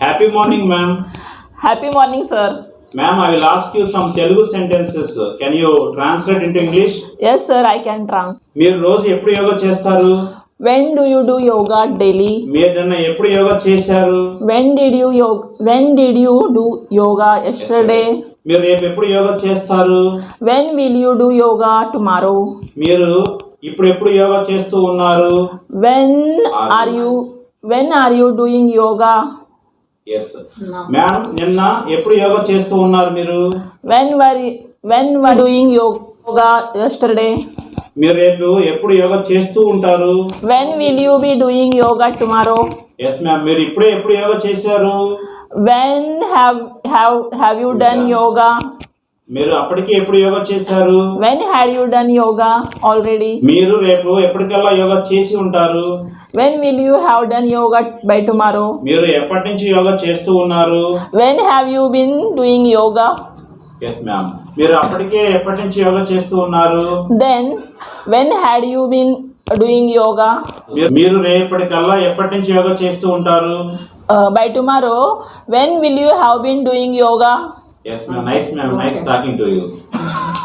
Happy morning ma'am Happy morning, sir. Ma'am I will ask you some Telugu sentences can you translate into English Yes, sir, I can trans. మీరు రోజు ఎప్పుడు యోగా చేస్తారు When do you do yoga daily? మీరు నిన్న ఎప్పుడు యోగా చేశారు When did you yoga? When did you do yoga yesterday? మీరు రేపు ఎప్పుడు యోగా చేస్తారు When will you do yoga tomorrow? మీరు ఇప్పుడు ఎప్పుడు యోగా చేస్తూ ఉన్నారు When are you? When are you doing yoga? Yes madam నిన్న ఎప్పుడు యోగా చేస్తూ ఉన్నారు మీరు When were you, when were you doing yoga yesterday? మీరు రేపు ఎప్పుడు యోగా చేస్తూ ఉంటారు When will you be doing yoga tomorrow? Yes ma'am మీరు ఇప్పుడే ఎప్పుడు యోగా చేశారు When have have have you done yoga? మీరు అప్పటికే ఎప్పుడు యోగా చేశారు? When had you done yoga already మీరు రేపు ఎప్పటికల్లా యోగా చేసి ఉంటారు? When will you have done yoga by tomorrow మీరు ఎప్పటి నుంచి యోగా చేస్తూ ఉన్నారు? When have you been doing yoga yes ma'am. మీరు అప్పటికే ఎప్పటి నుంచి యోగా చేస్తూ ఉన్నారు? Then when had you been doing yoga మీరు రేపటికల్లా ఎప్పటి నుంచి యోగా చేస్తూ ఉంటారు? By tomorrow when will you have been doing yoga Yes, ma'am. Nice, ma'am. Nice talking to you.